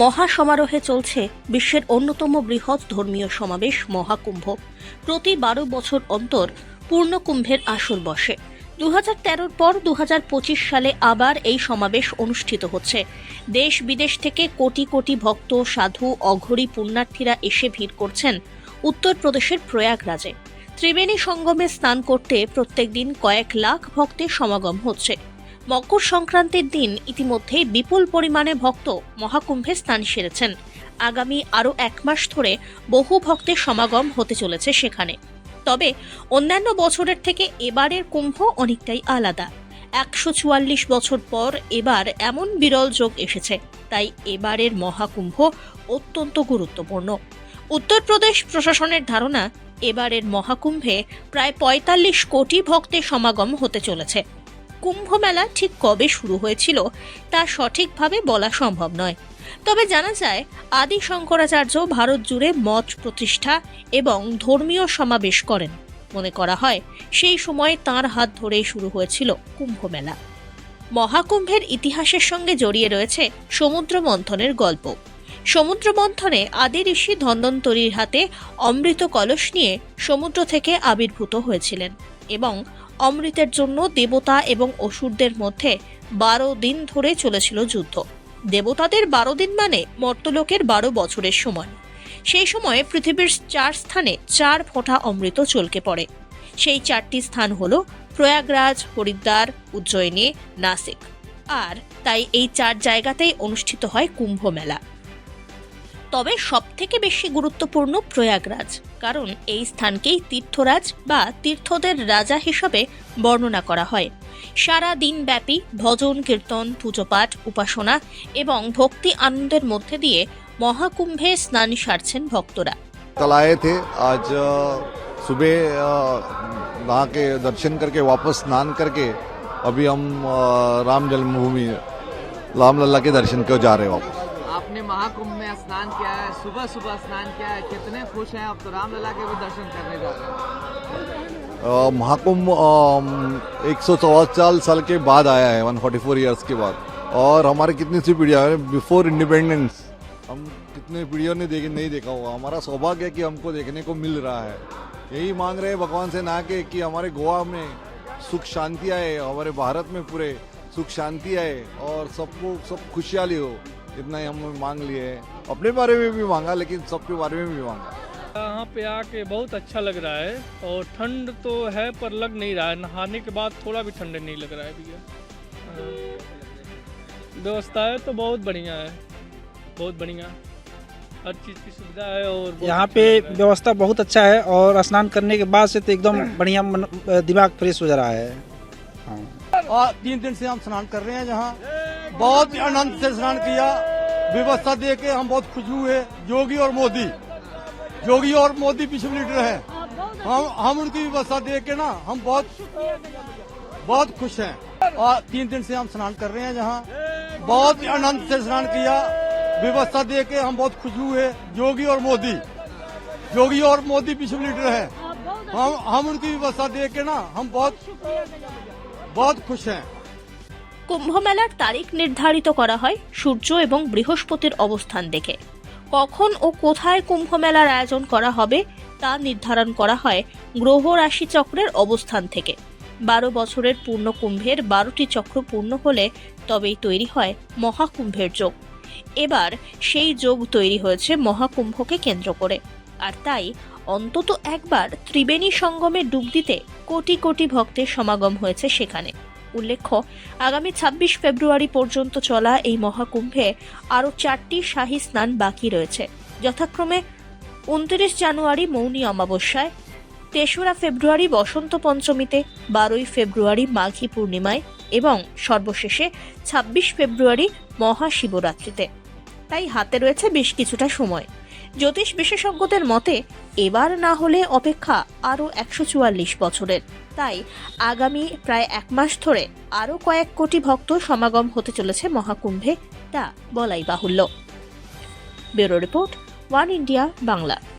মহা সমারোহে চলছে বিশ্বের অন্যতম বৃহৎ ধর্মীয় সমাবেশ মহাকুম্ভ। প্রতি বারো বছর অন্তর পূর্ণকুম্ভের আসর বসে। দু হাজার পর দু হাজার পঁচিশ সালে আবার এই সমাবেশ অনুষ্ঠিত হচ্ছে। দেশ বিদেশ থেকে কোটি কোটি ভক্ত, সাধু, অঘরী পুণ্যার্থীরা এসে ভিড় করছেন উত্তরপ্রদেশের প্রয়াগরাজে। ত্রিবেণী সঙ্গমে স্নান করতে প্রত্যেকদিন কয়েক লাখ ভক্তের সমাগম হচ্ছে। মকর সংক্রান্তির দিন ইতিমধ্যেই বিপুল পরিমাণে ভক্ত মহাকুম্ভে স্থান সেরেছেন। আগামী আরও এক মাস ধরে বহু ভক্তের সমাগম হতে চলেছে সেখানে। তবে অন্যান্য বছরের থেকে এবারের কুম্ভ অনেকটাই আলাদা। একশো চুয়াল্লিশ বছর পর এবার এমন বিরল যোগ এসেছে, তাই এবারের মহাকুম্ভ অত্যন্ত গুরুত্বপূর্ণ। উত্তরপ্রদেশ প্রশাসনের ধারণা, এবারের মহাকুম্ভে প্রায় পঁয়তাল্লিশ কোটি ভক্তের সমাগম হতে চলেছে। কুম্ভ মেলা ঠিক কবে শুরু হয়েছিল তা সঠিকভাবে বলা সম্ভব নয়। তবে জানা যায়, আদি শঙ্করাচার্য ভারত জুড়ে মঠ প্রতিষ্ঠা এবং ধর্মীয় সমাবেশ করেন। মনে করা হয়, সেই সময় তার হাত ধরেই শুরু হয়েছিল কুম্ভ মেলা মহাকুম্ভের ইতিহাসের সঙ্গে জড়িয়ে রয়েছে সমুদ্র মন্থনের গল্প। সমুদ্র মন্থনে আদি ঋষি ধন্বন্তরীর হাতে অমৃত কলস নিয়ে সমুদ্র থেকে আবির্ভূত হয়েছিলেন এবং অমৃতের জন্য দেবতা এবং অসুরদের মধ্যে বারো দিন ধরে চলেছিল যুদ্ধ। দেবতাদের বারো দিন মানে মর্তলোকের বারো বছরের সময়। সেই সময়ে পৃথিবীর চার স্থানে চার ফোঁটা অমৃত চলকে পড়ে। সেই চারটি স্থান হল প্রয়াগরাজ, হরিদ্বার, উজ্জয়িনী, নাসিক। আর তাই এই চার জায়গাতেই অনুষ্ঠিত হয় কুম্ভ মেলা। তবে সবথেকে বেশি গুরুত্বপূর্ণ প্রয়াগরাজ কারণ এই স্থানকেই তীর্থরাজ বা তীর্থদের রাজা হিসাবে বর্ণনা করা হয় সারা দিনব্যাপী ভজন কীর্তন পুজোপাঠ উপাসনা এবং ভক্তি আনন্দের মধ্যে দিয়ে মহাকুম্ভে স্নান সারছেন ভক্তরা कल आए थे आज अ, सुबह अ, नहा के दर्शन करके वापस स्नान करके अभी हम अ, राम जन्मभूमि राम लल्ला के दर्शन को जा रहे हैं वापस आपने महाकुंभ में स्नान किया है सुबह सुबह स्नान किया है। कितने खुश हैं आप तो रामलला के भी दर्शन करने जा रहे हैं। महाकुंभ एक सौ साल साल के बाद आया है 144 इयर्स के बाद। और हमारे कितनी सी पीढ़ियाँ बिफोर इंडिपेंडेंस हम कितने पीढ़ियों ने देखे नहीं देखा हुआ हमारा सौभाग्य है कि हमको देखने को मिल रहा है। यही मांग रहे हैं भगवान से ना के कि हमारे गोवा में सुख शांति आए हमारे भारत में पूरे सुख शांति आए और सबको सब, सब खुशहाली हो। इतना ही हम मांग लिए हैं। अपने बारे में भी मांगा लेकिन सबके बारे में भी मांगा। यहाँ पे आके बहुत अच्छा लग रहा है और ठंड तो है पर लग नहीं रहा है। नहाने के बाद थोड़ा भी ठंड नहीं लग रहा है भैया। हाँ। व्यवस्थाएँ तो बहुत बढ़िया है। बहुत बढ़िया। हर चीज़ की सुविधा है और यहाँ अच्छा पे है। व्यवस्था बहुत अच्छा है और स्नान करने के बाद से तो एकदम बढ़िया दिमाग फ्रेश हो जा रहा है। हाँ। और तीन दिन से हम स्नान कर रहे हैं जहाँ। बहुत ही आनंद से स्नान किया। व्यवस्था दे के हम बहुत खुश हुए। योगी और मोदी। योगी और मोदी विश्व लीडर है। हम हम उनकी व्यवस्था दे के ना हम बहुत बहुत खुश हैं। और तीन दिन से हम स्नान कर रहे हैं जहाँ। बहुत आनंद से स्नान किया। व्यवस्था दे के हम बहुत खुश हुए। योगी और मोदी। योगी और मोदी विश्व लीडर है। हम हम उनकी व्यवस्था दे के ना हम बहुत बहुत खुश हैं। কুম্ভ মেলার তারিখ নির্ধারিত করা হয় সূর্য এবং বৃহস্পতির অবস্থান দেখে। কখন ও কোথায় কুম্ভ মেলার আয়োজন করা হবে তা নির্ধারণ করা হয় গ্রহ রাশি চক্রের অবস্থান থেকে। বারো বছরের পূর্ণ কুম্ভের বারোটি চক্র পূর্ণ হলে তবেই তৈরি হয় মহাকুম্ভের যোগ। এবার সেই যোগ তৈরি হয়েছে মহাকুম্ভকে কেন্দ্র করে। আর তাই অন্তত একবার ত্রিবেণী সঙ্গমে ডুব দিতে কোটি কোটি ভক্তের সমাগম হয়েছে সেখানে। উল্লেখ্য, আগামী ছাব্বিশ ফেব্রুয়ারি পর্যন্ত চলা এই মহাকুম্ভে আরও চারটি শাহী স্নান বাকি রয়েছে। যথাক্রমে উনত্রিশ জানুয়ারি মৌনী অমাবস্যায়, তেসরা ফেব্রুয়ারি বসন্ত পঞ্চমীতে, বারোই ফেব্রুয়ারি মাঘী পূর্ণিমায় এবং সর্বশেষে ছাব্বিশ ফেব্রুয়ারি মহাশিবরাত্রিতে। তাই হাতে রয়েছে বেশ কিছুটা সময়। জ্যোতিষ বিশেষজ্ঞদের মতে, এবার না হলে অপেক্ষা আরও একশো চুয়াল্লিশ বছরের। তাই আগামী প্রায় এক মাস ধরে আরও কয়েক কোটি ভক্ত সমাগম হতে চলেছে মহাকুম্ভে, তা বলাই বাহুল্য। Bureau report, One India, Bangla.